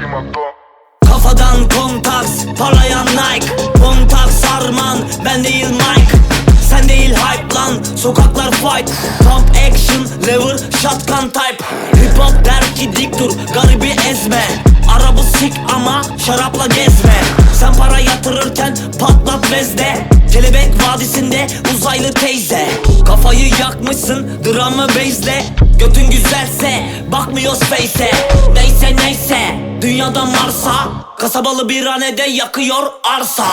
kim hakta Kafadan kontaks parlayan Nike. Kontak sarman ben değil Mike. Sen değil hype lan sokaklar fight. Pump action lever shotgun type. Hip hop der ki dik dur garibi ezme. Arabı sik ama şarapla gezme. Sen para yatırırken patlat bezde. Kelebek vadisinde uzaylı teyze. Kafayı yakmışsın dramı bezle. Götün güzelse bakmıyoruz face'e. Neyse neyse dünyadan Mars'a. Kasabalı bir hanede yakıyor arsa.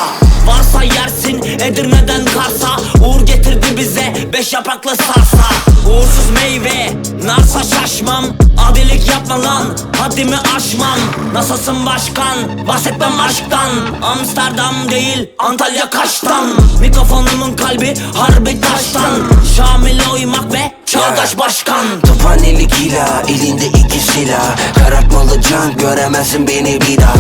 Varsa yersin Edirne'den Kars'a. Uğur getirdi bize beş yapraklı sarsa. Uğursuz meyve narsa şaşmam Adilik yapma lan haddimi aşmam Nasılsın başkan? Bahsetmem aşktan. Amsterdam değil Antalya Kaş'tan. Mikrofonumun kalbi harbi taştan. Şamil'e uymak ve çağdaş başkan. Tophaneli kila elinde iki silah. Karartmalı can göremezsin beni bir daha.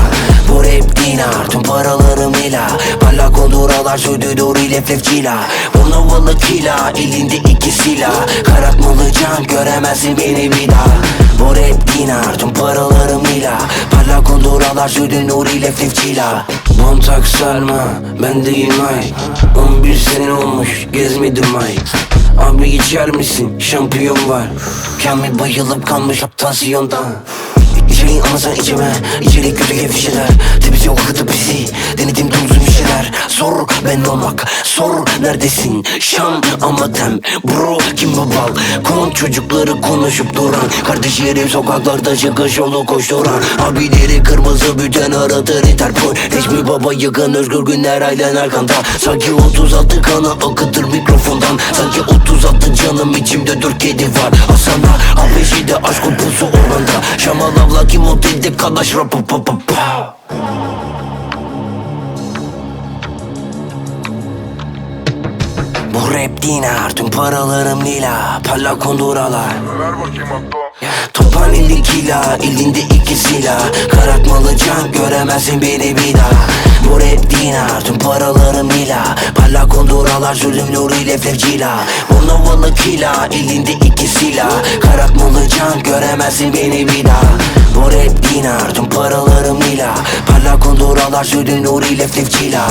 Bu rap dinar tüm paralarım ila. Parlak onduralar sürdü doğru lef cila Burnovalı kila elinde iki silah. Karartmalı can göremezsin beni bir daha dinar tüm paralarım ila Parlak onduralar sürdü nuri lef cila Montak sarma bendeyim ay. 11 sene olmuş gezmedim ay. Abi içer misin? Şampiyon var. Kamil bayılıp kalmış tansiyondan İçeriğin ama sen içeme İçerik kötü gevşeler Tepsi okudu bizi Denedim şeyler Sor ben olmak Sor neredesin? Şam ama tem Bro kim bu bal? Kon çocukları konuşup duran Kardeşlerim sokaklarda çıkış yolu koşturan. Abileri kırmızı büten aratır Interpol Necmi baba yakın özgür günler ailen arkanda. Sanki 36 kanı akıtır mikrofondan. Sanki 36 canım içimde dört kedi var. Hasan'a Habeşi'de aşk kokusu ormanda. Şamal avla kim otelde kalaş rapı Bu rap dinar tüm paralarım lila Parlak konduralar. Ver bakayım hatta. Topan elli kila elinde iki silah Karartmalı can göremezsin beni bir daha. Bu rap dinar tüm paralarım lila Parlak konduralar zulüm nuri leflef cila Burnovalı kila elinde iki silah Karartmalı can göremezsin beni bir daha. Bu rap dinar tüm paralarım lila Parlak konduralar zulüm nuri leflef cila